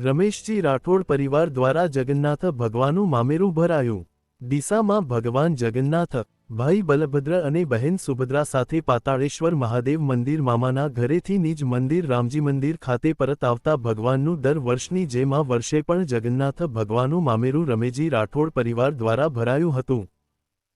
રમેશજી રાઠોડ પરિવાર દ્વારા જગન્નાથ ભગવાનનું મામેરું ભરાયું. ડીસામાં ભગવાન જગન્નાથ, ભાઈ બલભદ્ર અને બહેન સુભદ્રા સાથે પાતાળેશ્વર મહાદેવ મંદિર મામાના ઘરેથી નિજ મંદિર રામજી મંદિર ખાતે પરત આવતા ભગવાનનું દર વર્ષની જેમ વર્ષે પણ જગન્નાથ ભગવાનનું મામેરું રમેજી રાઠોડ પરિવાર દ્વારા ભરાયું હતું.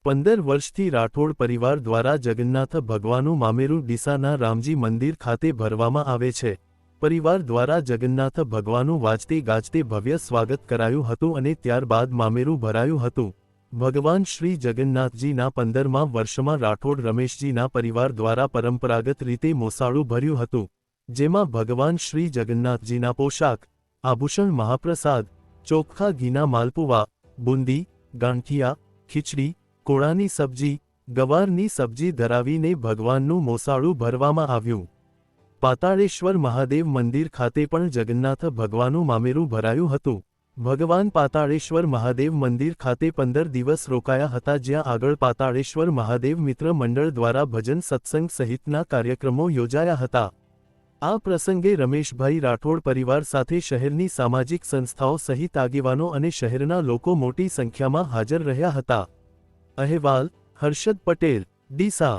પંદર વર્ષથી રાઠોડ પરિવાર દ્વારા જગન્નાથ ભગવાનનું મામેરું ડીસાના રામજી મંદિર ખાતે ભરવામાં આવે છે. પરિવાર દ્વારા જગન્નાથ ભગવાનનું વાજતે ગાજતે ભવ્ય સ્વાગત કરાયું હતું અને ત્યારબાદ મામેરું ભરાયું હતું. ભગવાન શ્રી જગન્નાથજીના પંદરમા વર્ષમાં રાઠોડ રમેશજીના પરિવાર દ્વારા પરંપરાગત રીતે મોસાળું ભર્યું હતું. જેમાં ભગવાન શ્રી જગન્નાથજીના પોશાક, આભૂષણ મહાપ્રસાદ ચોખ્ખા ઘીના માલપુવા, બુંદી, ગાંઠિયા, ખીચડી, કોળાની સબ્જી, ગવારની સબ્જી ધરાવીને ભગવાનનું મોસાળું ભરવામાં આવ્યું. પાતાળેશ્વર મહાદેવ મંદિર ખાતે પણ જગન્નાથ ભગવાનનું મામેરું ભરાયું હતું. ભગવાન પાતાળેશ્વર મહાદેવ મંદિર ખાતે પંદર દિવસ રોકાયા હતા જ્યાં આગળ પાતાળેશ્વર મહાદેવ મિત્ર મંડળ દ્વારા ભજન સત્સંગ સહિતના કાર્યક્રમો યોજાયા હતા. આ પ્રસંગે રમેશભાઈ રાઠોડ પરિવાર સાથે શહેરની સામાજિક સંસ્થાઓ સહિત આગેવાનો અને શહેરના લોકો મોટી સંખ્યામાં હાજર રહ્યા હતા. અહેવાલ, હર્ષદ પટેલ, ડીસા